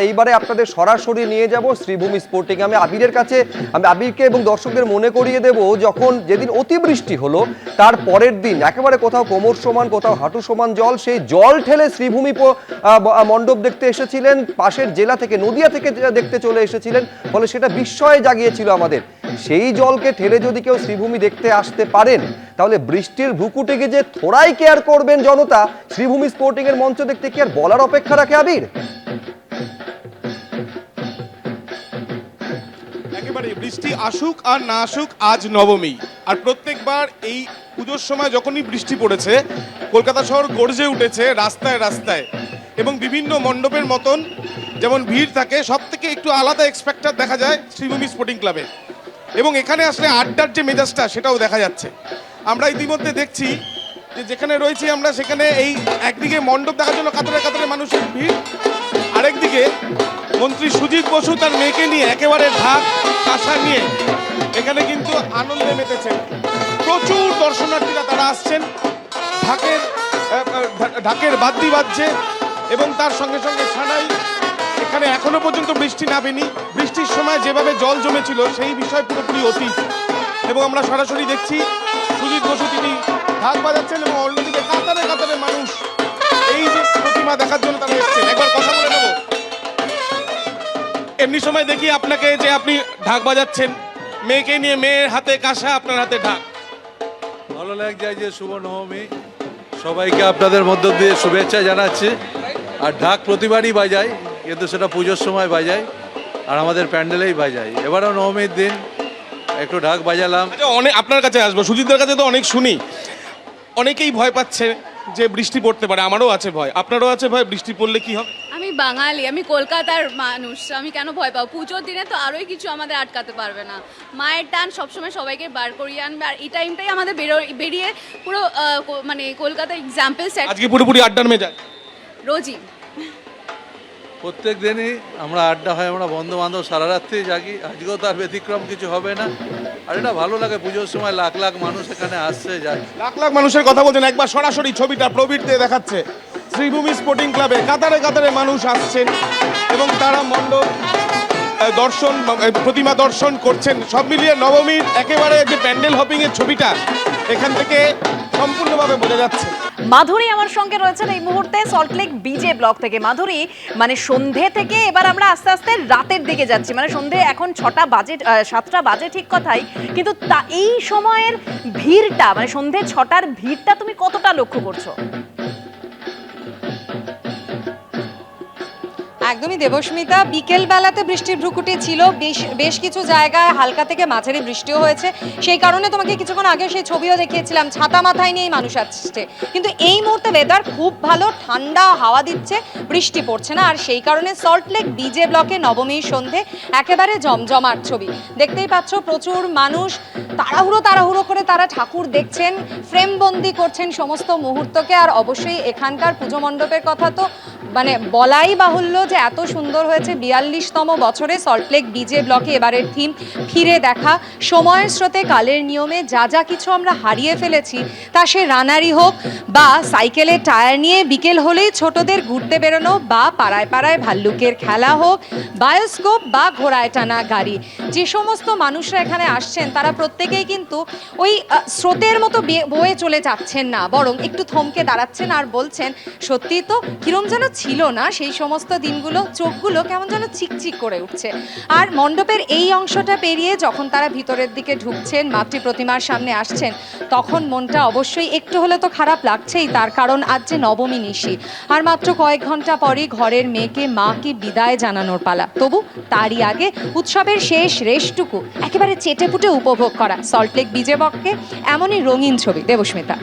এইবারে আপনাদের সরাসরি নিয়ে যাব শ্রীভূমি স্পোর্টিং। আমি আবিরের কাছে, আমি আবিরকে এবং দর্শকদের মনে করিয়ে দেব যখন যেদিন অতিবৃষ্টি হলো, তার পরের দিন, একেবারে কোথাও কোমর সমান, কোথাও হাঁটু সমান জল, সেই জল ঠেলে শ্রীভূমি মণ্ডপ দেখতে এসেছিলেন, পাশের জেলা থেকে, নদিয়া থেকে দেখতে চলে এসেছিলেন, ফলে সেটা বিস্ময়ে জাগিয়েছিল আমাদের। সেই জলকে ঠেলে যদি কেউ শ্রীভূমি দেখতে আসতে পারেন, তাহলে বৃষ্টির ভুকুটিকে যে থোড়াই কেয়ার করবেন জনতা। শ্রীভূমি স্পোর্টিং এর মঞ্চ দেখতে কি আর বলার অপেক্ষা রাখে আবির? বৃষ্টি আসুক আর না আসুক, আজ নবমী। আর প্রত্যেকবার এই পুজোর সময় যখনই বৃষ্টি পড়েছে, কলকাতা শহর গর্জে উঠেছে রাস্তায় রাস্তায়। এবং বিভিন্ন মণ্ডপের মতন যেমন ভিড় থাকে সব থেকে একটু আলাদা এক্সপেক্টার দেখা যায় শ্রীভূমি স্পোর্টিং ক্লাবে এবং এখানে আসলে আড্ডার যে মেজাজটা, সেটাও দেখা যাচ্ছে। আমরা ইতিমধ্যে দেখছি যে যেখানে রয়েছি আমরা, সেখানে এই একদিকে মণ্ডপ দেখার জন্য কাতারে কাতারে মানুষের ভিড়, আরেকদিকে মন্ত্রী সুজিত বসু তার মেয়েকে নিয়ে একেবারে ঢাক কাঁসা নিয়ে এখানে কিন্তু আনন্দে মেতেছেন। প্রচুর দর্শনার্থীরা তারা আসছেন। ঢাকের ঢাকের বাদ্যি বাজছে এবং তার সঙ্গে সঙ্গে ছাড়াই এখানে এখনও পর্যন্ত বৃষ্টি নামেনি। বৃষ্টির সময় যেভাবে জল জমেছিল সেই বিষয় পুরোপুরি অতীত। এবং আমরা সরাসরি দেখছি সুজিত বসু তিনি ঢাক বাজাচ্ছেন এবং অন্যদিকে কাতারে কাতারে মানুষ এই যে প্রতিমা দেখার জন্য তারা এসেছেন। একবার কথা বলে নেব। এমনি সময় দেখি আপনাকে যে আপনি ঢাক বাজাচ্ছেন। মেয়েকে নিয়ে মেয়ের হাতে কাঁসা আপনার হাতে ঢাক। ভালো লাগ যায় যে শুভ নবমী সবাইকে আপনাদের মধ্য দিয়ে শুভেচ্ছা জানাচ্ছি। আর ঢাক প্রতিবারই বাজাই কিন্তু সেটা পুজোর সময় বাজাই আর আমাদের প্যান্ডেলেই বাজাই এবারও নবমীর দিন একটু ঢাক বাজালাম। আচ্ছা অনেক আপনার কাছে আসব। সুজিতদের কাছে তো অনেক শুনি। অনেকেই ভয় পাচ্ছে। যে বৃষ্টি পড়তে পারে আমারও আছে ভয়। আপনারও আছে ভয়? বৃষ্টি পড়লে কি হবে? আমি বাঙালি আমি কলকাতার মানুষ আমি কেন ভয় পাবো? পুজোর দিনে তো আরোই কিছু আমাদের আটকাতে পারবে না। মায়ের টান সবসময় সবাইকে বার করিয়ে আনবে আর এই টাইমটাই আমাদের বেরো- বেরিয়ে পুরো মানে কলকাতা এক্সাম্পল সেট আজকে পুরোপুরি আড্ডার মেজাজ রোজই প্রত্যেক দিনই আমরা আড্ডা হয় আমরা বন্ধু বান্ধব সারা রাত্রি জাগি। আজকেও তার ব্যতিক্রম কিছু হবে না। আর এটা ভালো লাগে পুজোর সময় লাখ লাখ মানুষ এখানে আসছে যায় লাখ লাখ মানুষের কথা বলছেন, একবার সরাসরি ছবিটা প্রবীর দিয়ে দেখাচ্ছে। শ্রীভূমি স্পোর্টিং ক্লাবে কাতারে কাতারে মানুষ আসছেন এবং তারা মণ্ডপ দর্শন প্রতিমা দর্শন করছেন। সব মিলিয়ে নবমীর একেবারে যে প্যান্ডেল হপিং এর ছবিটা, এখান থেকে সম্পূর্ণভাবে বোঝা যাচ্ছে। মাধুরী আমার সঙ্গে রয়েছেন এই মুহূর্তে সল্টলেক বিজে ব্লক থেকে। মাধুরী মানে সন্ধে থেকে এবার আমরা আস্তে আস্তে রাতের দিকে যাচ্ছি। মানে সন্ধে এখন ছটা বাজে সাতটা বাজে ঠিক কথাই, কিন্তু তা, এই সময়ের ভিড়টা মানে সন্ধে ছটার ভিড়টা তুমি কতটা লক্ষ্য করছ? একদমই দেবস্মিতা। বিকেল বেলাতে বৃষ্টির ভ্রুকুটি ছিল, বেশ বেশ কিছু জায়গায় হালকা থেকে মাঝারি বৃষ্টিও হয়েছে। সেই কারণে তোমাকে কিছুক্ষণ আগে সেই ছবিও দেখিয়েছিলাম, ছাতা মাথায় নিয়েই মানুষ আসছে। কিন্তু এই মুহূর্তে ওয়েদার খুব ভালো, ঠান্ডা হাওয়া দিচ্ছে, বৃষ্টি পড়ছে না। আর সেই কারণে সল্টলেক বিজে ব্লকে নবমীর সন্ধে একেবারে জমজমাট ছবি। দেখতেই পাচ্ছ প্রচুর মানুষ, তাড়াহুড়ো তাড়াহুড়ো করে তারা ঠাকুর দেখছেন, ফ্রেমবন্দি করছেন সমস্ত মুহূর্তকে। আর অবশ্যই এখানকার পুজো মণ্ডপের কথা তো মানে বলাই বাহুল্য যে এত সুন্দর হয়েছে বিয়াল্লিশতম বছরে সল্টলেক বিজে ব্লকে এবারের থিম ফিরে দেখা। সময়ের স্রোতে কালের নিয়মে যা যা কিছু আমরা হারিয়ে ফেলেছি, তা সে রানারি হোক বা সাইকেলের টায়ার নিয়ে বিকেল হলেই ছোটদের ঘুরতে বেরোনো বা পাড়ায় পাড়ায় ভাল্লুকের খেলা হোক, বায়োস্কোপ বা ঘোড়ায় টানা গাড়ি। যে সমস্ত মানুষরা এখানে আসছেন, তারা প্রত্যেকেই কিন্তু ওই স্রোতের মতো বয়ে চলে যাচ্ছেন না, বরং একটু থমকে দাঁড়াচ্ছেন আর বলছেন সত্যি তো কিরম যেন ছিল না, সেই সমস্ত দিনগুলো, চোখগুলো কেমন যেন চিকচিক করে উঠছে। আর মণ্ডপের এই অংশটা পেরিয়ে যখন তারা ভিতরের দিকে ঢুকছেন, মাতৃ প্রতিমার সামনে আসছেন, তখন মনটা অবশ্যই একটু হলে তো খারাপ লাগছেই, তার কারণ আজ যে নবমী নিশি। আর মাত্র কয়েক ঘণ্টা পরে ঘরের মেয়েকে মাকে বিদায় জানানোর পালা। তবু তারই আগে উৎসবের শেষ রেশটুকু একেবারে চেটেপুটে উপভোগ করা, সল্টলেক বিজেবককে এমনই রঙিন ছবি। দেবস্মিতা।